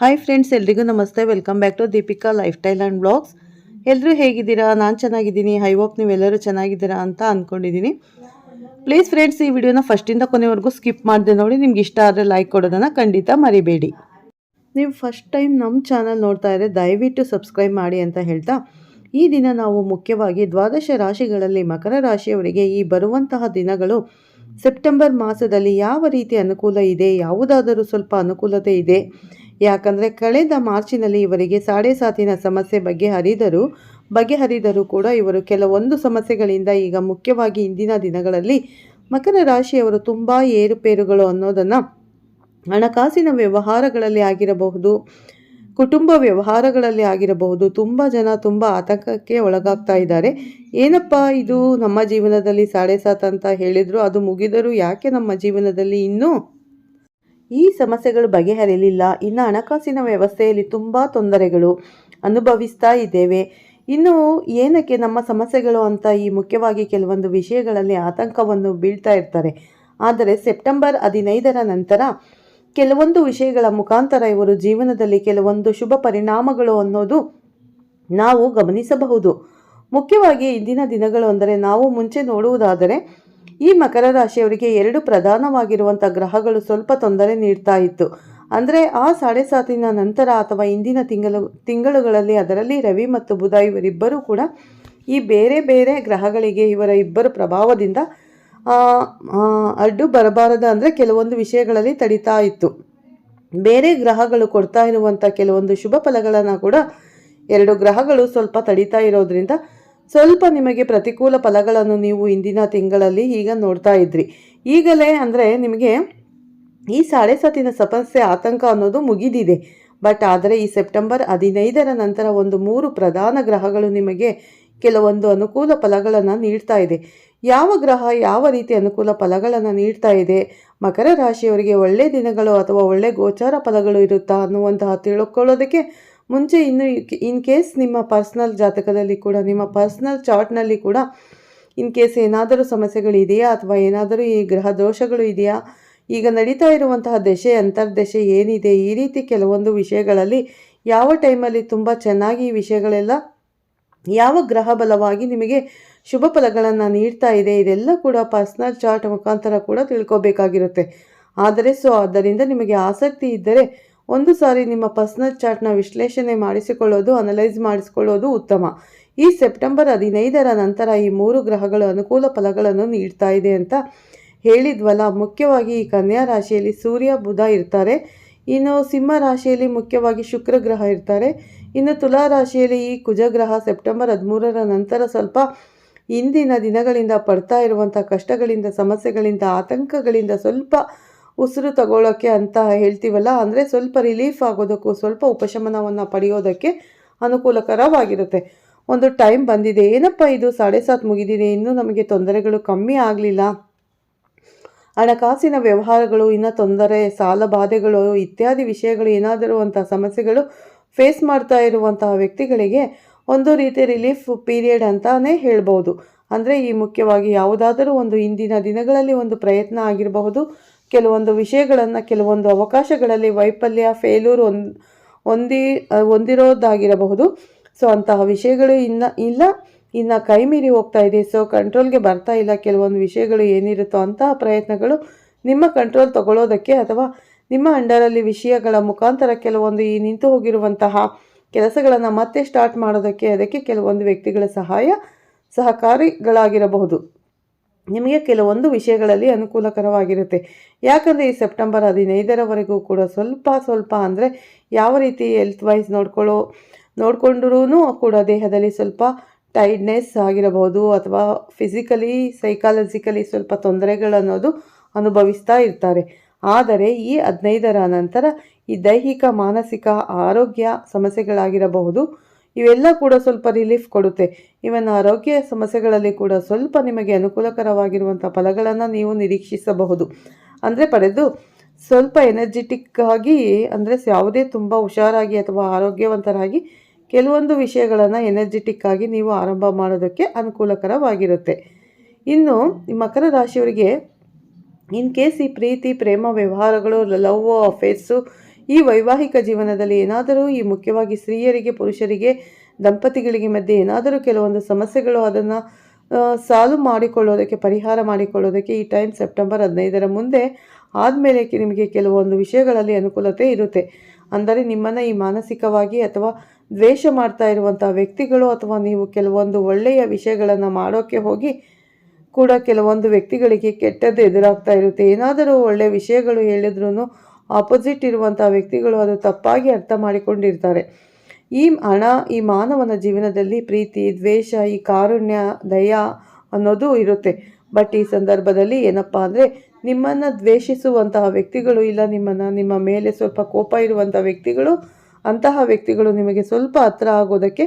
Hi friends ಎಲ್ರಿಗೂ ನಮಸ್ತೆ. Welcome back to Deepika lifestyle and blogs ಎಲ್ಲರೂ ಹೇಗಿದ್ದೀರಾ? ನಾನು ಚೆನ್ನಾಗಿದ್ದೀನಿ. ಐ ಹೋಪ್ ನೀವೆಲ್ಲರೂ ಚೆನ್ನಾಗಿದ್ದೀರಾ ಅಂತ ಅಂದ್ಕೊಂಡಿದ್ದೀನಿ ಪ್ಲೀಸ್ ಫ್ರೆಂಡ್ಸ್ ಈ ವಿಡಿಯೋನ ಫಸ್ಟಿಂದ ಕೊನೆವರೆಗೂ ಸ್ಕಿಪ್ ಮಾಡಿದೆ ನೋಡಿ. ನಿಮ್ಗೆ ಇಷ್ಟ ಆದರೆ ಲೈಕ್ ಕೊಡೋದನ್ನು ಖಂಡಿತ ಮರಿಬೇಡಿ. ನೀವು ಫಸ್ಟ್ ಟೈಮ್ ನಮ್ಮ ಚಾನಲ್ ನೋಡ್ತಾ ಇದ್ದರೆ ದಯವಿಟ್ಟು ಸಬ್ಸ್ಕ್ರೈಬ್ ಮಾಡಿ ಅಂತ ಹೇಳ್ತಾ, ಈ ದಿನ ನಾವು ಮುಖ್ಯವಾಗಿ ದ್ವಾದಶ ರಾಶಿಗಳಲ್ಲಿ ಮಕರ ರಾಶಿಯವರಿಗೆ ಈ ಬರುವಂತಹ ದಿನಗಳು ಸೆಪ್ಟೆಂಬರ್ ಮಾಸದಲ್ಲಿ ಯಾವ ರೀತಿ ಅನುಕೂಲ ಇದೆ? ಯಾವುದಾದರೂ ಸ್ವಲ್ಪ ಅನುಕೂಲತೆ ಇದೆ? ಯಾಕಂದರೆ ಕಳೆದ ಮಾರ್ಚಿನಲ್ಲಿ ಇವರಿಗೆ ಸಾಡೆ ಸಾತಿನ ಸಮಸ್ಯೆ ಬಗ್ಗೆ ಹರಿದರು ಬಗೆಹರಿದರೂ ಕೂಡ ಇವರು ಕೆಲವೊಂದು ಸಮಸ್ಯೆಗಳಿಂದ ಈಗ ಮುಖ್ಯವಾಗಿ ಇಂದಿನ ದಿನಗಳಲ್ಲಿ ಮಕರ ರಾಶಿಯವರು ತುಂಬ ಏರುಪೇರುಗಳು ಅನ್ನೋದನ್ನು ಹಣಕಾಸಿನ ವ್ಯವಹಾರಗಳಲ್ಲಿ ಆಗಿರಬಹುದು, ಕುಟುಂಬ ವ್ಯವಹಾರಗಳಲ್ಲಿ ಆಗಿರಬಹುದು, ತುಂಬ ಜನ ತುಂಬ ಆತಂಕಕ್ಕೆ ಒಳಗಾಗ್ತಾ ಇದ್ದಾರೆ. ಏನಪ್ಪ ಇದು? ನಮ್ಮ ಜೀವನದಲ್ಲಿ ಸಾಡೆ ಸಾತ್ ಅಂತ ಹೇಳಿದರು, ಅದು ಮುಗಿದರೂ ಯಾಕೆ ನಮ್ಮ ಜೀವನದಲ್ಲಿ ಇನ್ನೂ ಈ ಸಮಸ್ಯೆಗಳು ಬಗೆಹರಿಯಲಿಲ್ಲ. ಇನ್ನು ಹಣಕಾಸಿನ ವ್ಯವಸ್ಥೆಯಲ್ಲಿ ತುಂಬ ತೊಂದರೆಗಳು ಅನುಭವಿಸ್ತಾ ಇದ್ದೇವೆ. ಇನ್ನು ಏನಕ್ಕೆ ನಮ್ಮ ಸಮಸ್ಯೆಗಳು ಅಂತ ಈ ಮುಖ್ಯವಾಗಿ ಕೆಲವೊಂದು ವಿಷಯಗಳಲ್ಲಿ ಆತಂಕವನ್ನು ಬೀಳ್ತಾ ಇರ್ತಾರೆ. ಆದರೆ ಸೆಪ್ಟೆಂಬರ್ ಹದಿನೈದರ ನಂತರ ಕೆಲವೊಂದು ವಿಷಯಗಳ ಮುಖಾಂತರ ಇವರು ಜೀವನದಲ್ಲಿ ಕೆಲವೊಂದು ಶುಭ ಪರಿಣಾಮಗಳು ಅನ್ನೋದು ನಾವು ಗಮನಿಸಬಹುದು. ಮುಖ್ಯವಾಗಿ ಇಂದಿನ ದಿನಗಳು ಅಂದರೆ ನಾವು ಮುಂಚೆ ನೋಡುವುದಾದರೆ ಈ ಮಕರ ರಾಶಿಯವರಿಗೆ ಎರಡು ಪ್ರಧಾನವಾಗಿರುವಂಥ ಗ್ರಹಗಳು ಸ್ವಲ್ಪ ತೊಂದರೆ ನೀಡ್ತಾ ಇತ್ತು. ಅಂದರೆ ಆ ಸಾಡೆ ಸಾತಿನ ನಂತರ ಅಥವಾ ಇಂದಿನ ತಿಂಗಳು, ತಿಂಗಳುಗಳಲ್ಲಿ ಅದರಲ್ಲಿ ರವಿ ಮತ್ತು ಬುಧ ಇವರಿಬ್ಬರೂ ಕೂಡ ಈ ಬೇರೆ ಬೇರೆ ಗ್ರಹಗಳಿಗೆ ಇವರ ಇಬ್ಬರ ಪ್ರಭಾವದಿಂದ ಅಡ್ಡು ಬರಬಾರದ ಅಂದರೆ ಕೆಲವೊಂದು ವಿಷಯಗಳಲ್ಲಿ ತಡಿತಾ ಇತ್ತು. ಬೇರೆ ಗ್ರಹಗಳು ಕೊಡ್ತಾ ಇರುವಂಥ ಕೆಲವೊಂದು ಶುಭ ಫಲಗಳನ್ನು ಕೂಡ ಎರಡು ಗ್ರಹಗಳು ಸ್ವಲ್ಪ ತಡಿತಾ ಇರೋದ್ರಿಂದ ಸ್ವಲ್ಪ ನಿಮಗೆ ಪ್ರತಿಕೂಲ ಫಲಗಳನ್ನು ನೀವು ಇಂದಿನ ತಿಂಗಳಲ್ಲಿ ಈಗ ನೋಡ್ತಾ ಇದ್ರಿ. ಈಗಲೇ ಅಂದರೆ ನಿಮಗೆ ಈ ಸಾಡೆ ಸಾತಿನ ಸಮಸ್ಯೆ, ಆತಂಕ ಅನ್ನೋದು ಮುಗಿದಿದೆ. ಬಟ್ ಆದರೆ ಈ ಸೆಪ್ಟೆಂಬರ್ ಹದಿನೈದರ ನಂತರ ಒಂದು ಮೂರು ಪ್ರಧಾನ ಗ್ರಹಗಳು ನಿಮಗೆ ಕೆಲವೊಂದು ಅನುಕೂಲ ಫಲಗಳನ್ನು ನೀಡ್ತಾ ಇದೆ. ಯಾವ ಗ್ರಹ ಯಾವ ರೀತಿ ಅನುಕೂಲ ಫಲಗಳನ್ನು ನೀಡ್ತಾ ಇದೆ? ಮಕರ ರಾಶಿಯವರಿಗೆ ಒಳ್ಳೆ ದಿನಗಳು ಅಥವಾ ಒಳ್ಳೆ ಗೋಚಾರ ಫಲಗಳು ಇರುತ್ತಾ ಅನ್ನುವಂತಹ ತಿಳ್ಕೊಳ್ಳೋದಕ್ಕೆ ಮುಂಚೆ ಇನ್ನು ಇನ್ ಕೇಸ್ ನಿಮ್ಮ ಪರ್ಸ್ನಲ್ ಜಾತಕದಲ್ಲಿ ಕೂಡ, ನಿಮ್ಮ ಪರ್ಸ್ನಲ್ ಚಾರ್ಟ್ನಲ್ಲಿ ಕೂಡ ಇನ್ ಕೇಸ್ ಏನಾದರೂ ಸಮಸ್ಯೆಗಳಿದೆಯಾ ಅಥವಾ ಏನಾದರೂ ಈ ಗ್ರಹ ದೋಷಗಳು ಇದೆಯಾ? ಈಗ ನಡೀತಾ ಇರುವಂತಹ ದಶೆ ಅಂತರ್ದಶೆ ಏನಿದೆ? ಈ ರೀತಿ ಕೆಲವೊಂದು ವಿಷಯಗಳಲ್ಲಿ ಯಾವ ಟೈಮಲ್ಲಿ ತುಂಬ ಚೆನ್ನಾಗಿ ಈ ವಿಷಯಗಳೆಲ್ಲ ಯಾವ ಗ್ರಹ ಬಲವಾಗಿ ನಿಮಗೆ ಶುಭ ಫಲಗಳನ್ನು ನೀಡ್ತಾ ಇದೆ? ಇದೆಲ್ಲ ಕೂಡ ಪರ್ಸ್ನಲ್ ಚಾರ್ಟ್ ಮುಖಾಂತರ ಕೂಡ ತಿಳ್ಕೊಬೇಕಾಗಿರುತ್ತೆ. ಆದರೆ ಸೊ ಆದ್ದರಿಂದ ನಿಮಗೆ ಆಸಕ್ತಿ ಇದ್ದರೆ ಒಂದು ಸಾರಿ ನಿಮ್ಮ ಪರ್ಸ್ನಲ್ ಚಾರ್ಟ್ನ ವಿಶ್ಲೇಷಣೆ ಮಾಡಿಸಿಕೊಳ್ಳೋದು, ಅನಲೈಸ್ ಮಾಡಿಸಿಕೊಳ್ಳೋದು ಉತ್ತಮ. ಈ ಸೆಪ್ಟೆಂಬರ್ ಹದಿನೈದರ ನಂತರ ಈ ಮೂರು ಗ್ರಹಗಳು ಅನುಕೂಲ ಫಲಗಳನ್ನು ನೀಡ್ತಾ ಇದೆ ಅಂತ ಹೇಳಿದ್ವಲ್ಲ. ಮುಖ್ಯವಾಗಿ ಈ ಕನ್ಯಾ ರಾಶಿಯಲ್ಲಿ ಸೂರ್ಯ, ಬುಧ ಇರ್ತಾರೆ. ಇನ್ನು ಸಿಂಹ ರಾಶಿಯಲ್ಲಿ ಮುಖ್ಯವಾಗಿ ಶುಕ್ರ ಗ್ರಹ ಇರ್ತಾರೆ. ಇನ್ನು ತುಲಾ ರಾಶಿಯಲ್ಲಿ ಈ ಕುಜಗ್ರಹ ಸೆಪ್ಟೆಂಬರ್ ಹದಿಮೂರರ ನಂತರ ಸ್ವಲ್ಪ ಇಂದಿನ ದಿನಗಳಿಂದ ಪಡ್ತಾ ಇರುವಂಥ ಕಷ್ಟಗಳಿಂದ, ಸಮಸ್ಯೆಗಳಿಂದ, ಆತಂಕಗಳಿಂದ ಸ್ವಲ್ಪ ಉಸಿರು ತಗೊಳ್ಳೋಕ್ಕೆ ಅಂತ ಹೇಳ್ತೀವಲ್ಲ, ಅಂದರೆ ಸ್ವಲ್ಪ ರಿಲೀಫ್ ಆಗೋದಕ್ಕೂ ಸ್ವಲ್ಪ ಉಪಶಮನವನ್ನು ಪಡೆಯೋದಕ್ಕೆ ಅನುಕೂಲಕರವಾಗಿರುತ್ತೆ. ಒಂದು ಟೈಮ್ ಬಂದಿದೆ, ಏನಪ್ಪ ಇದು? ಸಾಡೆ ಸಾತ್ ಮುಗಿದಿದೆ, ಇನ್ನೂ ನಮಗೆ ತೊಂದರೆಗಳು ಕಮ್ಮಿ ಆಗಲಿಲ್ಲ. ಹಣಕಾಸಿನ ವ್ಯವಹಾರಗಳು, ಇನ್ನು ತೊಂದರೆ, ಸಾಲ ಬಾಧೆಗಳು, ಇತ್ಯಾದಿ ವಿಷಯಗಳು, ಏನಾದರೂ ಅಂಥ ಸಮಸ್ಯೆಗಳು ಫೇಸ್ ಮಾಡ್ತಾ ಇರುವಂತಹ ವ್ಯಕ್ತಿಗಳಿಗೆ ಒಂದು ರೀತಿ ರಿಲೀಫ್ ಪೀರಿಯಡ್ ಅಂತಲೇ ಹೇಳ್ಬೋದು. ಅಂದರೆ ಈ ಮುಖ್ಯವಾಗಿ ಯಾವುದಾದರೂ ಒಂದು ಇಂದಿನ ದಿನಗಳಲ್ಲಿ ಒಂದು ಪ್ರಯತ್ನ ಆಗಿರಬಹುದು. ಕೆಲವೊಂದು ವಿಷಯಗಳನ್ನು, ಕೆಲವೊಂದು ಅವಕಾಶಗಳಲ್ಲಿ ವೈಫಲ್ಯ ಫೇಲ್ಯೂರ್ ಒಂದ್ ಹೊಂದಿ ಹೊಂದಿರೋದಾಗಿರಬಹುದು. ಸೊ ಅಂತಹ ವಿಷಯಗಳು ಇನ್ನು, ಇಲ್ಲ, ಇನ್ನು ಕೈ ಮೀರಿ ಹೋಗ್ತಾ ಇದೆ. ಸೊ ಕಂಟ್ರೋಲ್ಗೆ ಬರ್ತಾ ಇಲ್ಲ. ಕೆಲವೊಂದು ವಿಷಯಗಳು ಏನಿರುತ್ತೋ ಅಂತಹ ಪ್ರಯತ್ನಗಳು ನಿಮ್ಮ ಕಂಟ್ರೋಲ್ ತಗೊಳ್ಳೋದಕ್ಕೆ ಅಥವಾ ನಿಮ್ಮ ಅಂಡರಲ್ಲಿ ವಿಷಯಗಳ ಮುಖಾಂತರ ಕೆಲವೊಂದು ಈ ನಿಂತು ಹೋಗಿರುವಂತಹ ಕೆಲಸಗಳನ್ನು ಮತ್ತೆ ಸ್ಟಾರ್ಟ್ ಮಾಡೋದಕ್ಕೆ, ಅದಕ್ಕೆ ಕೆಲವೊಂದು ವ್ಯಕ್ತಿಗಳ ಸಹಾಯ, ಸಹಕಾರಿಗಳಾಗಿರಬಹುದು. ನಿಮಗೆ ಕೆಲವೊಂದು ವಿಷಯಗಳಲ್ಲಿ ಅನುಕೂಲಕರವಾಗಿರುತ್ತೆ. ಯಾಕಂದರೆ ಈ ಸೆಪ್ಟೆಂಬರ್ ಹದಿನೈದರವರೆಗೂ ಕೂಡ ಸ್ವಲ್ಪ ಸ್ವಲ್ಪ ಅಂದರೆ ಯಾವ ರೀತಿ ಹೆಲ್ತ್ ವೈಸ್ ನೋಡ್ಕೊಳ್ಳೋ ನೋಡಿಕೊಂಡ್ರೂ ಕೂಡ ದೇಹದಲ್ಲಿ ಸ್ವಲ್ಪ ಟೈಡ್ನೆಸ್ ಆಗಿರಬಹುದು ಅಥವಾ ಫಿಸಿಕಲಿ ಸೈಕಾಲಜಿಕಲಿ ಸ್ವಲ್ಪ ತೊಂದರೆಗಳನ್ನೋದು ಅನುಭವಿಸ್ತಾ ಇರ್ತಾರೆ. ಆದರೆ ಈ ಹದಿನೈದರ ನಂತರ ಈ ದೈಹಿಕ, ಮಾನಸಿಕ, ಆರೋಗ್ಯ ಸಮಸ್ಯೆಗಳಾಗಿರಬಹುದು. ಇವೆಲ್ಲ ಕೂಡ ಸ್ವಲ್ಪ ರಿಲೀಫ್ ಕೊಡುತ್ತೆ. ಇವನ್ ಆರೋಗ್ಯ ಸಮಸ್ಯೆಗಳಲ್ಲಿ ಕೂಡ ಸ್ವಲ್ಪ ನಿಮಗೆ ಅನುಕೂಲಕರವಾಗಿರುವಂಥ ಫಲಗಳನ್ನು ನೀವು ನಿರೀಕ್ಷಿಸಬಹುದು. ಅಂದರೆ ಪಡೆದು ಸ್ವಲ್ಪ ಎನರ್ಜೆಟಿಕ್ ಆಗಿ, ಅಂದರೆ ಯಾವುದೇ ತುಂಬ ಹುಷಾರಾಗಿ ಅಥವಾ ಆರೋಗ್ಯವಂತರಾಗಿ ಕೆಲವೊಂದು ವಿಷಯಗಳನ್ನು ಎನರ್ಜೆಟಿಕ್ ಆಗಿ ನೀವು ಆರಂಭ ಮಾಡೋದಕ್ಕೆ ಅನುಕೂಲಕರವಾಗಿರುತ್ತೆ. ಇನ್ನು ಮಕರ ರಾಶಿಯವರಿಗೆ ಇನ್ ಕೇಸ್ ಈ ಪ್ರೀತಿ, ಪ್ರೇಮ, ವ್ಯವಹಾರಗಳು, ಲವ್ ಅಫೇರ್ಸು ಈ ವೈವಾಹಿಕ ಜೀವನದಲ್ಲಿ ಏನಾದರೂ ಈ ಮುಖ್ಯವಾಗಿ ಸ್ತ್ರೀಯರಿಗೆ, ಪುರುಷರಿಗೆ, ದಂಪತಿಗಳಿಗೆ ಮಧ್ಯೆ ಏನಾದರೂ ಕೆಲವೊಂದು ಸಮಸ್ಯೆಗಳು ಅದನ್ನು ಸಾಲ್ವ್ ಮಾಡಿಕೊಳ್ಳೋದಕ್ಕೆ, ಪರಿಹಾರ ಮಾಡಿಕೊಳ್ಳೋದಕ್ಕೆ ಈ ಟೈಮ್ ಸೆಪ್ಟೆಂಬರ್ ಹದಿನೈದರ ಮುಂದೆ ಆದಮೇಲೆ ನಿಮಗೆ ಕೆಲವೊಂದು ವಿಷಯಗಳಲ್ಲಿ ಅನುಕೂಲತೆ ಇರುತ್ತೆ. ಅಂದರೆ ನಿಮ್ಮನ್ನು ಈ ಮಾನಸಿಕವಾಗಿ ಅಥವಾ ದ್ವೇಷ ಮಾಡ್ತಾ ಇರುವಂಥ ವ್ಯಕ್ತಿಗಳು ಅಥವಾ ನೀವು ಕೆಲವೊಂದು ಒಳ್ಳೆಯ ವಿಷಯಗಳನ್ನು ಮಾಡೋಕ್ಕೆ ಹೋಗಿ ಕೂಡ ಕೆಲವೊಂದು ವ್ಯಕ್ತಿಗಳಿಗೆ ಕೆಟ್ಟದ್ದು ಎದುರಾಗ್ತಾ ಇರುತ್ತೆ. ಏನಾದರೂ ಒಳ್ಳೆಯ ವಿಷಯಗಳು ಹೇಳಿದ್ರೂ ಆಪೋಸಿಟ್ ಇರುವಂಥ ವ್ಯಕ್ತಿಗಳು ಅದು ತಪ್ಪಾಗಿ ಅರ್ಥ ಮಾಡಿಕೊಂಡಿರ್ತಾರೆ. ಈ ಹಣ, ಈ ಮಾನವನ ಜೀವನದಲ್ಲಿ ಪ್ರೀತಿ, ದ್ವೇಷ, ಈ ಕಾರುಣ್ಯ, ದಯ ಅನ್ನೋದು ಇರುತ್ತೆ. ಬಟ್ ಈ ಸಂದರ್ಭದಲ್ಲಿ ಏನಪ್ಪ ಅಂದರೆ ನಿಮ್ಮನ್ನು ದ್ವೇಷಿಸುವಂತಹ ವ್ಯಕ್ತಿಗಳು ಇಲ್ಲ, ನಿಮ್ಮನ್ನು, ನಿಮ್ಮ ಮೇಲೆ ಸ್ವಲ್ಪ ಕೋಪ ಇರುವಂಥ ವ್ಯಕ್ತಿಗಳು, ಅಂತಹ ವ್ಯಕ್ತಿಗಳು ನಿಮಗೆ ಸ್ವಲ್ಪ ಹತ್ರ ಆಗೋದಕ್ಕೆ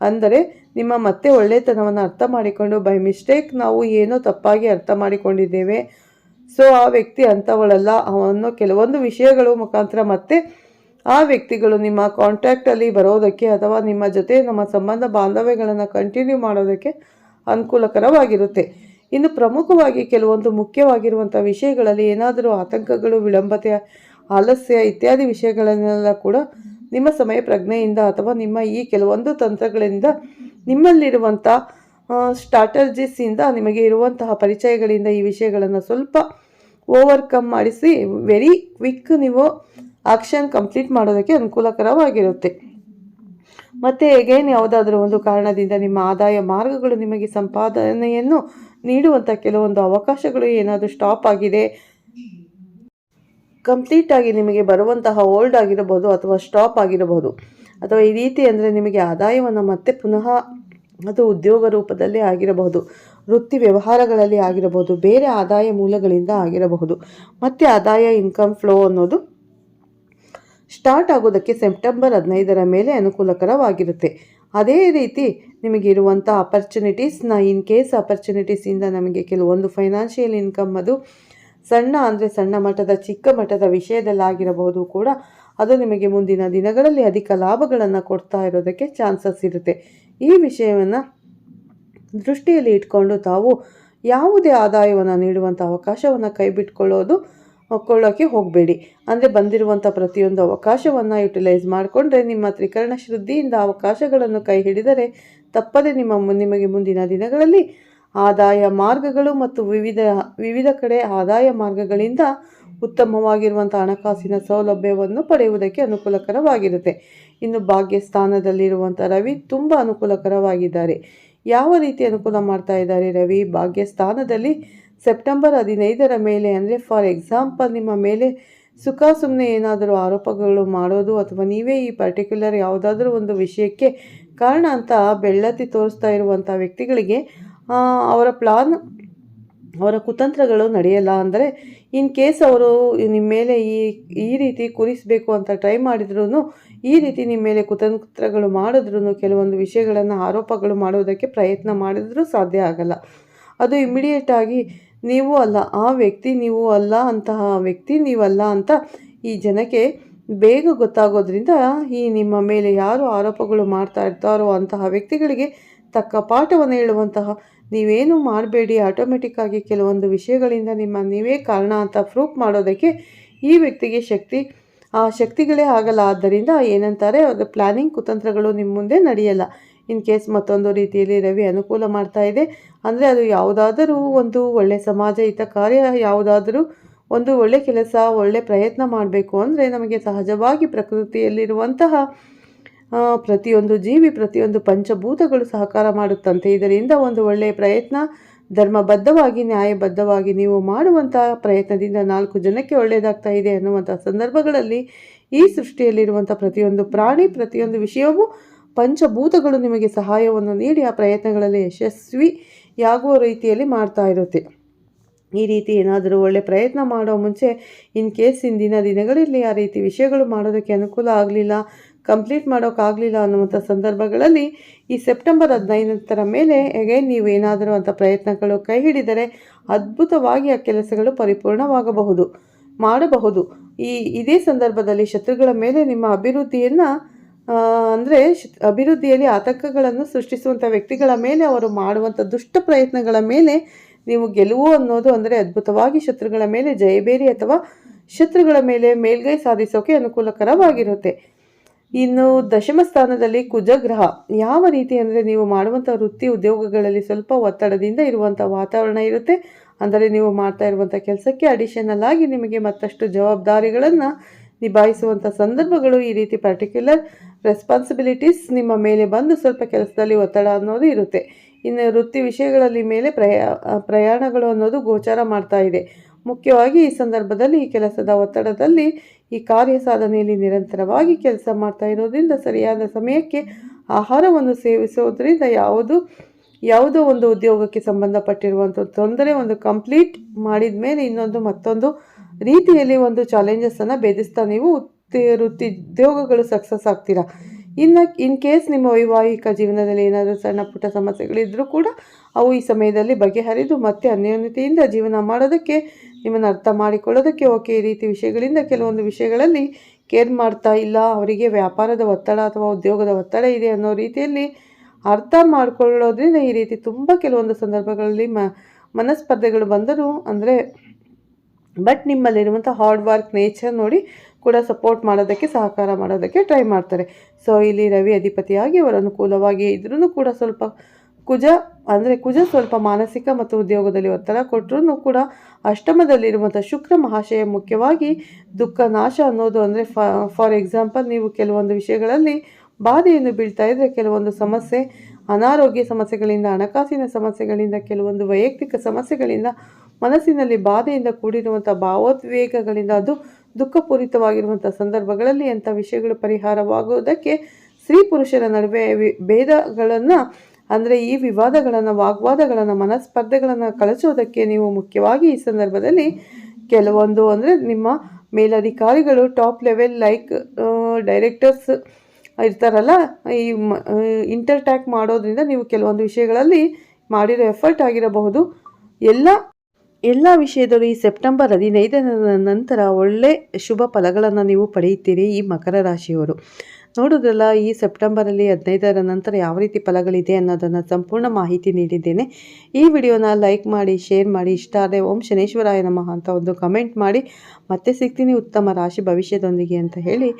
ಅಂದರೆ ನಿಮ್ಮ ಮತ್ತೆ ಒಳ್ಳೆತನವನ್ನು ಅರ್ಥ ಮಾಡಿಕೊಂಡು ಬೈ ಮಿಸ್ಟೇಕ್ ನಾವು ಏನೋ ತಪ್ಪಾಗಿ ಅರ್ಥ ಮಾಡಿಕೊಂಡಿದ್ದೇವೆ ಸೊ ಆ ವ್ಯಕ್ತಿ ಅಂಥವಳಲ್ಲ. ಅವನು ಕೆಲವೊಂದು ವಿಷಯಗಳು ಮುಖಾಂತರ ಮತ್ತೆ ಆ ವ್ಯಕ್ತಿಗಳು ನಿಮ್ಮ ಕಾಂಟ್ಯಾಕ್ಟಲ್ಲಿ ಬರೋದಕ್ಕೆ ಅಥವಾ ನಿಮ್ಮ ಜೊತೆ ನಮ್ಮ ಸಂಬಂಧ ಬಾಂಧವ್ಯಗಳನ್ನು ಕಂಟಿನ್ಯೂ ಮಾಡೋದಕ್ಕೆ ಅನುಕೂಲಕರವಾಗಿರುತ್ತೆ. ಇನ್ನು ಪ್ರಮುಖವಾಗಿ ಕೆಲವೊಂದು ಮುಖ್ಯವಾಗಿರುವಂಥ ವಿಷಯಗಳಲ್ಲಿ ಏನಾದರೂ ಆತಂಕಗಳು, ವಿಳಂಬತೆ, ಆಲಸ್ಯ ಇತ್ಯಾದಿ ವಿಷಯಗಳನ್ನೆಲ್ಲ ಕೂಡ ನಿಮ್ಮ ಸಮಯ ಪ್ರಜ್ಞೆಯಿಂದ ಅಥವಾ ನಿಮ್ಮ ಈ ಕೆಲವೊಂದು ತಂತ್ರಗಳಿಂದ ನಿಮ್ಮಲ್ಲಿರುವಂಥ ಸ್ಟ್ರಾಟರ್ಜಿಸಿಂದ ನಿಮಗೆ ಇರುವಂತಹ ಪರಿಚಯಗಳಿಂದ ಈ ವಿಷಯಗಳನ್ನು ಸ್ವಲ್ಪ ಓವರ್ಕಮ್ ಮಾಡಿಸಿ ವೆರಿ ಕ್ವಿಕ್ ನೀವು ಆಕ್ಷನ್ ಕಂಪ್ಲೀಟ್ ಮಾಡೋದಕ್ಕೆ ಅನುಕೂಲಕರವಾಗಿರುತ್ತೆ. ಮತ್ತು ಎಗೇನ್ ಯಾವುದಾದ್ರೂ ಒಂದು ಕಾರಣದಿಂದ ನಿಮ್ಮ ಆದಾಯ ಮಾರ್ಗಗಳು ನಿಮಗೆ ಸಂಪಾದನೆಯನ್ನು ನೀಡುವಂಥ ಕೆಲವೊಂದು ಅವಕಾಶಗಳು ಏನಾದರೂ ಸ್ಟಾಪ್ ಆಗಿದೆ ಕಂಪ್ಲೀಟಾಗಿ ನಿಮಗೆ ಬರುವಂತಹ ಓಲ್ಡ್ ಆಗಿರಬಹುದು ಅಥವಾ ಸ್ಟಾಪ್ ಆಗಿರಬಹುದು. ಅಥವಾ ಈ ರೀತಿ ಅಂದರೆ ನಿಮಗೆ ಆದಾಯವನ್ನು ಮತ್ತೆ ಪುನಃ ಅದು ಉದ್ಯೋಗ ರೂಪದಲ್ಲಿ ಆಗಿರಬಹುದು, ವೃತ್ತಿ ವ್ಯವಹಾರಗಳಲ್ಲಿ ಆಗಿರಬಹುದು, ಬೇರೆ ಆದಾಯ ಮೂಲಗಳಿಂದ ಆಗಿರಬಹುದು. ಮತ್ತೆ ಆದಾಯ ಇನ್ಕಮ್ ಫ್ಲೋ ಅನ್ನೋದು ಸ್ಟಾರ್ಟ್ ಆಗೋದಕ್ಕೆ ಸೆಪ್ಟೆಂಬರ್ ಹದಿನೈದರ ಮೇಲೆ ಅನುಕೂಲಕರವಾಗಿರುತ್ತೆ. ಅದೇ ರೀತಿ ನಿಮಗಿರುವಂಥ ಅಪರ್ಚುನಿಟೀಸ್ನ ಇನ್ ಕೇಸ್ ಅಪರ್ಚುನಿಟೀಸಿಂದ ನಮಗೆ ಕೆಲವೊಂದು ಫೈನಾನ್ಷಿಯಲ್ ಇನ್ಕಮ್ ಅದು ಸಣ್ಣ ಅಂದರೆ ಸಣ್ಣ ಮಟ್ಟದ, ಚಿಕ್ಕ ಮಟ್ಟದ ವಿಷಯದಲ್ಲಾಗಿರಬಹುದು ಕೂಡ, ಅದು ನಿಮಗೆ ಮುಂದಿನ ದಿನಗಳಲ್ಲಿ ಅಧಿಕ ಲಾಭಗಳನ್ನು ಕೊಡ್ತಾ ಇರೋದಕ್ಕೆ ಚಾನ್ಸಸ್ ಇರುತ್ತೆ. ಈ ವಿಷಯವನ್ನು ದೃಷ್ಟಿಯಲ್ಲಿ ಇಟ್ಕೊಂಡು ತಾವು ಯಾವುದೇ ಆದಾಯವನ್ನು ನೀಡುವಂಥ ಅವಕಾಶವನ್ನು ಕೈಬಿಟ್ಕೊಳ್ಳೋದು ಕೊಳ್ಳೋಕ್ಕೆ ಹೋಗಬೇಡಿ. ಅಂದರೆ ಬಂದಿರುವಂಥ ಪ್ರತಿಯೊಂದು ಅವಕಾಶವನ್ನು ಯುಟಿಲೈಸ್ ಮಾಡಿಕೊಂಡ್ರೆ ನಿಮ್ಮ ತ್ರಿಕರಣ ಶುದ್ಧಿಯಿಂದ ಅವಕಾಶಗಳನ್ನು ಕೈ ಹಿಡಿದರೆ ತಪ್ಪದೆ ನಿಮ್ಮ ನಿಮಗೆ ಮುಂದಿನ ದಿನಗಳಲ್ಲಿ ಆದಾಯ ಮಾರ್ಗಗಳು ಮತ್ತು ವಿವಿಧ ವಿವಿಧ ಕಡೆ ಆದಾಯ ಮಾರ್ಗಗಳಿಂದ ಉತ್ತಮವಾಗಿರುವಂಥ ಹಣಕಾಸಿನ ಸೌಲಭ್ಯವನ್ನು ಪಡೆಯುವುದಕ್ಕೆ ಅನುಕೂಲಕರವಾಗಿರುತ್ತೆ. ಇನ್ನು ಭಾಗ್ಯ ಸ್ಥಾನದಲ್ಲಿರುವಂಥ ರವಿ ತುಂಬ ಅನುಕೂಲಕರವಾಗಿದ್ದಾರೆ. ಯಾವ ರೀತಿ ಅನುಕೂಲ ಮಾಡ್ತಾ ಇದ್ದಾರೆ ರವಿ? ಭಾಗ್ಯ ಸ್ಥಾನದಲ್ಲಿ ಸೆಪ್ಟೆಂಬರ್ ಹದಿನೈದರ ಮೇಲೆ ಅಂದರೆ ಫಾರ್ ಎಕ್ಸಾಂಪಲ್ ನಿಮ್ಮ ಮೇಲೆ ಸುಖ ಸುಮ್ಮನೆ ಏನಾದರೂ ಆರೋಪಗಳು ಮಾಡೋದು ಅಥವಾ ನೀವೇ ಈ ಪರ್ಟಿಕ್ಯುಲರ್ ಯಾವುದಾದ್ರೂ ಒಂದು ವಿಷಯಕ್ಕೆ ಕಾರಣ ಅಂತ ಬೆಳ್ಳತಿ ತೋರಿಸ್ತಾ ಇರುವಂಥ ವ್ಯಕ್ತಿಗಳಿಗೆ ಅವರ ಪ್ಲಾನ್ ಅವರ ಕುತಂತ್ರಗಳು ನಡೆಯಲ್ಲ ಅಂದರೆ ಇನ್ ಕೇಸ್ ಅವರು ನಿಮ್ಮ ಮೇಲೆ ಈ ಈ ರೀತಿ ಕುರಿಸಬೇಕು ಅಂತ ಟ್ರೈ ಮಾಡಿದ್ರೂ ಈ ರೀತಿ ನಿಮ್ಮ ಮೇಲೆ ಕುತಂತ್ರಗಳು ಮಾಡಿದ್ರೂ ಕೆಲವೊಂದು ವಿಷಯಗಳನ್ನು ಆರೋಪಗಳು ಮಾಡೋದಕ್ಕೆ ಪ್ರಯತ್ನ ಮಾಡಿದ್ರೂ ಸಾಧ್ಯ ಆಗಲ್ಲ. ಅದು ಇಮಿಡಿಯೇಟಾಗಿ ನೀವು ಅಲ್ಲ, ಆ ವ್ಯಕ್ತಿ ನೀವು ಅಲ್ಲ, ಅಂತಹ ವ್ಯಕ್ತಿ ನೀವಲ್ಲ ಅಂತ ಈ ಜನಕ್ಕೆ ಬೇಗ ಗೊತ್ತಾಗೋದ್ರಿಂದ ಈ ನಿಮ್ಮ ಮೇಲೆ ಯಾರು ಆರೋಪಗಳು ಮಾಡ್ತಾ ಇರ್ತಾರೋ ಅಂತಹ ವ್ಯಕ್ತಿಗಳಿಗೆ ತಕ್ಕ ಪಾಠವನ್ನು ಹೇಳುವಂತಹ ನೀವೇನು ಮಾಡಬೇಡಿ. ಆಟೋಮೆಟಿಕ್ಕಾಗಿ ಕೆಲವೊಂದು ವಿಷಯಗಳಿಂದ ನಿಮ್ಮ ನೀವೇ ಕಾರಣ ಅಂತ ಪ್ರೂಫ್ ಮಾಡೋದಕ್ಕೆ ಈ ವ್ಯಕ್ತಿಗೆ ಶಕ್ತಿ, ಆ ಶಕ್ತಿಗಳೇ ಆಗಲ್ಲ. ಆದ್ದರಿಂದ ಏನಂತಾರೆ, ಅದು ಪ್ಲಾನಿಂಗ್ ಕುತಂತ್ರಗಳು ನಿಮ್ಮ ಮುಂದೆ ನಡೆಯಲ್ಲ. ಇನ್ ಕೇಸ್ ಮತ್ತೊಂದು ರೀತಿಯಲ್ಲಿ ರವಿ ಅನುಕೂಲ ಮಾಡ್ತಾ ಇದೆ, ಅಂದರೆ ಅದು ಯಾವುದಾದರೂ ಒಂದು ಒಳ್ಳೆಯ ಸಮಾಜ ಹಿತ ಕಾರ್ಯ, ಯಾವುದಾದರೂ ಒಂದು ಒಳ್ಳೆ ಕೆಲಸ, ಒಳ್ಳೆ ಪ್ರಯತ್ನ ಮಾಡಬೇಕು. ಅಂದರೆ ನಮಗೆ ಸಹಜವಾಗಿ ಪ್ರಕೃತಿಯಲ್ಲಿರುವಂತಹ ಪ್ರತಿಯೊಂದು ಜೀವಿ, ಪ್ರತಿಯೊಂದು ಪಂಚಭೂತಗಳು ಸಹಕಾರ ಮಾಡುತ್ತಂತೆ. ಇದರಿಂದ ಒಂದು ಒಳ್ಳೆಯ ಪ್ರಯತ್ನ, ಧರ್ಮಬದ್ಧವಾಗಿ, ನ್ಯಾಯಬದ್ಧವಾಗಿ ನೀವು ಮಾಡುವಂಥ ಪ್ರಯತ್ನದಿಂದ ನಾಲ್ಕು ಜನಕ್ಕೆ ಒಳ್ಳೆಯದಾಗ್ತಾ ಇದೆ ಅನ್ನುವಂಥ ಸಂದರ್ಭಗಳಲ್ಲಿ ಈ ಸೃಷ್ಟಿಯಲ್ಲಿರುವಂಥ ಪ್ರತಿಯೊಂದು ಪ್ರಾಣಿ, ಪ್ರತಿಯೊಂದು ವಿಷಯವೂ ಪಂಚಭೂತಗಳು ನಿಮಗೆ ಸಹಾಯವನ್ನು ನೀಡಿ ಆ ಪ್ರಯತ್ನಗಳಲ್ಲಿ ಯಶಸ್ವಿಯಾಗುವ ರೀತಿಯಲ್ಲಿ ಮಾಡ್ತಾ ಇರುತ್ತೆ. ಈ ರೀತಿ ಏನಾದರೂ ಒಳ್ಳೆ ಪ್ರಯತ್ನ ಮಾಡೋ ಮುಂಚೆ, ಇನ್ ಕೇಸ್ ಇಂದಿನ ದಿನಗಳಲ್ಲಿ ಆ ರೀತಿ ವಿಷಯಗಳು ಮಾಡೋದಕ್ಕೆ ಅನುಕೂಲ ಆಗಲಿಲ್ಲ ಕಂಪ್ಲೀಟ್ ಮಾಡೋಕ್ಕಾಗಲಿಲ್ಲ ಅನ್ನುವಂಥ ಸಂದರ್ಭಗಳಲ್ಲಿ ಈ ಸೆಪ್ಟೆಂಬರ್ ಹದಿನೈದರ ಮೇಲೆ ಅಗೈನ್ ನೀವು ಏನಾದರೂ ಅಂಥ ಪ್ರಯತ್ನಗಳು ಕೈ ಹಿಡಿದರೆ ಅದ್ಭುತವಾಗಿ ಆ ಕೆಲಸಗಳು ಪರಿಪೂರ್ಣವಾಗಬಹುದು, ಮಾಡಬಹುದು. ಈ ಇದೇ ಸಂದರ್ಭದಲ್ಲಿ ಶತ್ರುಗಳ ಮೇಲೆ ನಿಮ್ಮ ಅಭಿವೃದ್ಧಿಯನ್ನು ಅಂದರೆ ಅಭಿವೃದ್ಧಿಯಲ್ಲಿ ಆತಂಕಗಳನ್ನು ಸೃಷ್ಟಿಸುವಂಥ ವ್ಯಕ್ತಿಗಳ ಮೇಲೆ, ಅವರು ಮಾಡುವಂಥ ದುಷ್ಟ ಪ್ರಯತ್ನಗಳ ಮೇಲೆ ನೀವು ಗೆಲುವು ಅನ್ನೋದು ಅಂದರೆ ಅದ್ಭುತವಾಗಿ ಶತ್ರುಗಳ ಮೇಲೆ ಜಯಬೇರಿ ಅಥವಾ ಶತ್ರುಗಳ ಮೇಲೆ ಮೇಲ್ಗೈ ಸಾಧಿಸೋಕೆ ಅನುಕೂಲಕರವಾಗಿರುತ್ತೆ. ಇನ್ನು ದಶಮ ಸ್ಥಾನದಲ್ಲಿ ಕುಜಗ್ರಹ. ಯಾವ ರೀತಿ ಅಂದರೆ ನೀವು ಮಾಡುವಂಥ ವೃತ್ತಿ ಉದ್ಯೋಗಗಳಲ್ಲಿ ಸ್ವಲ್ಪ ಒತ್ತಡದಿಂದ ಇರುವಂಥ ವಾತಾವರಣ ಇರುತ್ತೆ. ಅಂದರೆ ನೀವು ಮಾಡ್ತಾ ಇರುವಂಥ ಕೆಲಸಕ್ಕೆ ಅಡಿಷನಲ್ ಆಗಿ ನಿಮಗೆ ಮತ್ತಷ್ಟು ಜವಾಬ್ದಾರಿಗಳನ್ನು ನಿಭಾಯಿಸುವಂಥ ಸಂದರ್ಭಗಳು ಈ ರೀತಿ ಪರ್ಟಿಕ್ಯುಲರ್ ರೆಸ್ಪಾನ್ಸಿಬಿಲಿಟೀಸ್ ನಿಮ್ಮ ಮೇಲೆ ಬಂದು ಸ್ವಲ್ಪ ಕೆಲಸದಲ್ಲಿ ಒತ್ತಡ ಅನ್ನೋದು ಇರುತ್ತೆ. ಇನ್ನು ವೃತ್ತಿ ವಿಷಯಗಳಲ್ಲಿ ಮೇಲೆ ಪ್ರಯಾ, ಪ್ರಯಾಣಗಳು ಅನ್ನೋದು ಗೋಚಾರ ಮಾಡ್ತಾ ಇದೆ. ಮುಖ್ಯವಾಗಿ ಈ ಸಂದರ್ಭದಲ್ಲಿ ಈ ಕೆಲಸದ ಒತ್ತಡದಲ್ಲಿ ಈ ಕಾರ್ಯ ಸಾಧನೆಯಲ್ಲಿ ನಿರಂತರವಾಗಿ ಕೆಲಸ ಮಾಡ್ತಾ ಇರೋದ್ರಿಂದ ಸರಿಯಾದ ಸಮಯಕ್ಕೆ ಆಹಾರವನ್ನು ಸೇವಿಸುವುದರಿಂದ ಯಾವುದು, ಯಾವುದೋ ಒಂದು ಉದ್ಯೋಗಕ್ಕೆ ಸಂಬಂಧಪಟ್ಟಿರುವಂಥ ತೊಂದರೆ, ಒಂದು ಕಂಪ್ಲೀಟ್ ಮಾಡಿದ ಮೇಲೆ ಇನ್ನೊಂದು ಮತ್ತೊಂದು ರೀತಿಯಲ್ಲಿ ಒಂದು ಚಾಲೆಂಜಸನ್ನು ಭೇದಿಸ್ತಾ ನೀವು ವೃತ್ತಿ ಉದ್ಯೋಗಗಳು ಸಕ್ಸಸ್ ಆಗ್ತೀರಾ? ಇನ್ನು ಇನ್ ಕೇಸ್ ನಿಮ್ಮ ವೈವಾಹಿಕ ಜೀವನದಲ್ಲಿ ಏನಾದರೂ ಸಣ್ಣ ಪುಟ್ಟ ಸಮಸ್ಯೆಗಳಿದ್ದರೂ ಕೂಡ ಅವು ಈ ಸಮಯದಲ್ಲಿ ಬಗೆಹರಿದು ಮತ್ತೆ ಅನ್ಯೋನ್ಯತೆಯಿಂದ ಜೀವನ ಮಾಡೋದಕ್ಕೆ ನಿಮ್ಮನ್ನು ಅರ್ಥ ಮಾಡಿಕೊಳ್ಳೋದಕ್ಕೆ ಓಕೆ. ಈ ರೀತಿ ವಿಷಯಗಳಿಂದ ಕೆಲವೊಂದು ವಿಷಯಗಳಲ್ಲಿ ಕೇರ್ ಮಾಡ್ತಾ ಇಲ್ಲ. ಅವರಿಗೆ ವ್ಯಾಪಾರದ ಒತ್ತಡ ಅಥವಾ ಉದ್ಯೋಗದ ಒತ್ತಡ ಇದೆ ಅನ್ನೋ ರೀತಿಯಲ್ಲಿ ಅರ್ಥ ಮಾಡಿಕೊಳ್ಳೋದ್ರಿಂದ ಈ ರೀತಿ ತುಂಬ ಕೆಲವೊಂದು ಸಂದರ್ಭಗಳಲ್ಲಿ ಮ, ಮನಸ್ಪರ್ಧೆಗಳು ಬಂದರೂ ಅಂದರೆ ಬಟ್ ನಿಮ್ಮಲ್ಲಿರುವಂಥ ಹಾರ್ಡ್ ವರ್ಕ್ ನೇಚರ್ ನೋಡಿ ಕೂಡ ಸಪೋರ್ಟ್ ಮಾಡೋದಕ್ಕೆ, ಸಹಕಾರ ಮಾಡೋದಕ್ಕೆ ಟ್ರೈ ಮಾಡ್ತಾರೆ. ಸೊ ಇಲ್ಲಿ ರವಿ ಅಧಿಪತಿಯಾಗಿ ಅವರ ಅನುಕೂಲವಾಗಿ ಇದ್ರೂ ಕೂಡ ಸ್ವಲ್ಪ ಕುಜ, ಅಂದರೆ ಕುಜ ಸ್ವಲ್ಪ ಮಾನಸಿಕ ಮತ್ತು ಉದ್ಯೋಗದಲ್ಲಿ ಒತ್ತಡ ಕೊಟ್ಟರೂ ಕೂಡ ಅಷ್ಟಮದಲ್ಲಿರುವಂಥ ಶುಕ್ರ ಮಹಾಶಯ ಮುಖ್ಯವಾಗಿ ದುಃಖ, ನಾಶ ಅನ್ನೋದು ಅಂದರೆ ಫಾರ್ ಎಕ್ಸಾಂಪಲ್ ನೀವು ಕೆಲವೊಂದು ವಿಷಯಗಳಲ್ಲಿ ಬಾಧೆಯನ್ನು ಬೀಳ್ತಾ ಇದ್ದರೆ ಕೆಲವೊಂದು ಸಮಸ್ಯೆ, ಅನಾರೋಗ್ಯ ಸಮಸ್ಯೆಗಳಿಂದ, ಹಣಕಾಸಿನ ಸಮಸ್ಯೆಗಳಿಂದ, ಕೆಲವೊಂದು ವೈಯಕ್ತಿಕ ಸಮಸ್ಯೆಗಳಿಂದ ಮನಸ್ಸಿನಲ್ಲಿ ಬಾಧೆಯಿಂದ ಕೂಡಿರುವಂಥ ಭಾವೋದ್ವೇಗಗಳಿಂದ ಅದು ದುಃಖಪೂರಿತವಾಗಿರುವಂಥ ಸಂದರ್ಭಗಳಲ್ಲಿ ಅಂಥ ವಿಷಯಗಳು ಪರಿಹಾರವಾಗುವುದಕ್ಕೆ ಸ್ತ್ರೀ ಪುರುಷರ ನಡುವೆ ಭೇದಗಳನ್ನು ಅಂದರೆ ಈ ವಿವಾದಗಳನ್ನು, ವಾಗ್ವಾದಗಳನ್ನು, ಮನಸ್ಪರ್ಧೆಗಳನ್ನು ಕಳಿಸೋದಕ್ಕೆ ನೀವು ಮುಖ್ಯವಾಗಿ ಈ ಸಂದರ್ಭದಲ್ಲಿ ಕೆಲವೊಂದು ಅಂದರೆ ನಿಮ್ಮ ಮೇಲಧಿಕಾರಿಗಳು ಟಾಪ್ ಲೆವೆಲ್ ಲೈಕ್ ಡೈರೆಕ್ಟರ್ಸ್ ಇರ್ತಾರಲ್ಲ, ಈ ಇಂಟರ್ಟ್ಯಾಕ್ ಮಾಡೋದ್ರಿಂದ ನೀವು ಕೆಲವೊಂದು ವಿಷಯಗಳಲ್ಲಿ ಮಾಡಿರೋ ಎಫರ್ಟ್ ಆಗಿರಬಹುದು. ಎಲ್ಲ ಎಲ್ಲ ವಿಷಯದಲ್ಲೂ ಈ ಸೆಪ್ಟೆಂಬರ್ ಹದಿನೈದರ ನಂತರ ಒಳ್ಳೆ ಶುಭ ಫಲಗಳನ್ನು ನೀವು ಪಡೆಯುತ್ತೀರಿ ಈ ಮಕರ ರಾಶಿಯವರು. ನೋಡೋದ್ರಲ್ಲ, ಈ ಸೆಪ್ಟೆಂಬರಲ್ಲಿ ಹದಿನೈದರ ನಂತರ ಯಾವ ರೀತಿ ಫಲಗಳಿದೆ ಅನ್ನೋದನ್ನು ಸಂಪೂರ್ಣ ಮಾಹಿತಿ ನೀಡಿದ್ದೇನೆ. ಈ ವಿಡಿಯೋನ ಲೈಕ್ ಮಾಡಿ, ಶೇರ್ ಮಾಡಿ, ಇಷ್ಟ ಆದರೆ ಓಂ ಶನೇಶ್ವರಾಯ ನಮಃ ಅಂತ ಒಂದು ಕಮೆಂಟ್ ಮಾಡಿ. ಮತ್ತೆ ಸಿಗ್ತೀನಿ ಉತ್ತಮ ರಾಶಿ ಭವಿಷ್ಯದೊಂದಿಗೆ ಅಂತ ಹೇಳಿ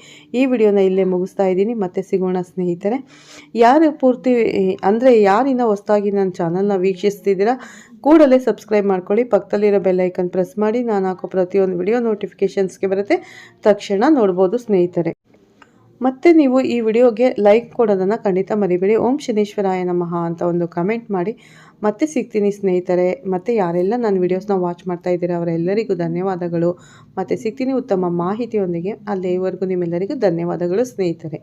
ಈ ವಿಡಿಯೋನ ಇಲ್ಲೇ ಮುಗಿಸ್ತಾ ಇದ್ದೀನಿ. ಮತ್ತೆ ಸಿಗೋಣ ಸ್ನೇಹಿತರೆ. ಯಾರು ಪೂರ್ತಿ, ಅಂದರೆ ಯಾರಿನ ಹೊಸದಾಗಿ ನನ್ನ ಚಾನಲ್ನ ವೀಕ್ಷಿಸ್ತಿದ್ದೀರಾ? ಕೂಡಲೇ ಸಬ್ಸ್ಕ್ರೈಬ್ ಮಾಡ್ಕೊಳ್ಳಿ. ಪಕ್ಕದಲ್ಲಿರೋ ಬೆಲ್ಲೈಕನ್ ಪ್ರೆಸ್ ಮಾಡಿ. ನಾನು ಹಾಕೋ ಪ್ರತಿಯೊಂದು ವಿಡಿಯೋ ನೋಟಿಫಿಕೇಷನ್ಸ್ಗೆ ಬರುತ್ತೆ. ತಕ್ಷಣ ನೋಡ್ಬೋದು ಸ್ನೇಹಿತರೆ. ಮತ್ತೆ ನೀವು ಈ ವಿಡಿಯೋಗೆ ಲೈಕ್ ಕೊಡೋದನ್ನು ಖಂಡಿತ ಮರಿಬೇಡಿ. ಓಂ ಶನೇಶ್ವರಾಯ ನಮಃ ಅಂತ ಒಂದು ಕಮೆಂಟ್ ಮಾಡಿ. ಮತ್ತೆ ಸಿಗ್ತೀನಿ ಸ್ನೇಹಿತರೆ. ಮತ್ತು ಯಾರೆಲ್ಲ ನನ್ನ ವಿಡಿಯೋಸ್ನ ವಾಚ್ ಮಾಡ್ತಾ ಇದ್ದೀರಾ, ಅವರೆಲ್ಲರಿಗೂ ಧನ್ಯವಾದಗಳು. ಮತ್ತು ಸಿಗ್ತೀನಿ ಉತ್ತಮ ಮಾಹಿತಿಯೊಂದಿಗೆ. ಅಲ್ಲಿವರೆಗೂ ನಿಮ್ಮೆಲ್ಲರಿಗೂ ಧನ್ಯವಾದಗಳು ಸ್ನೇಹಿತರೆ.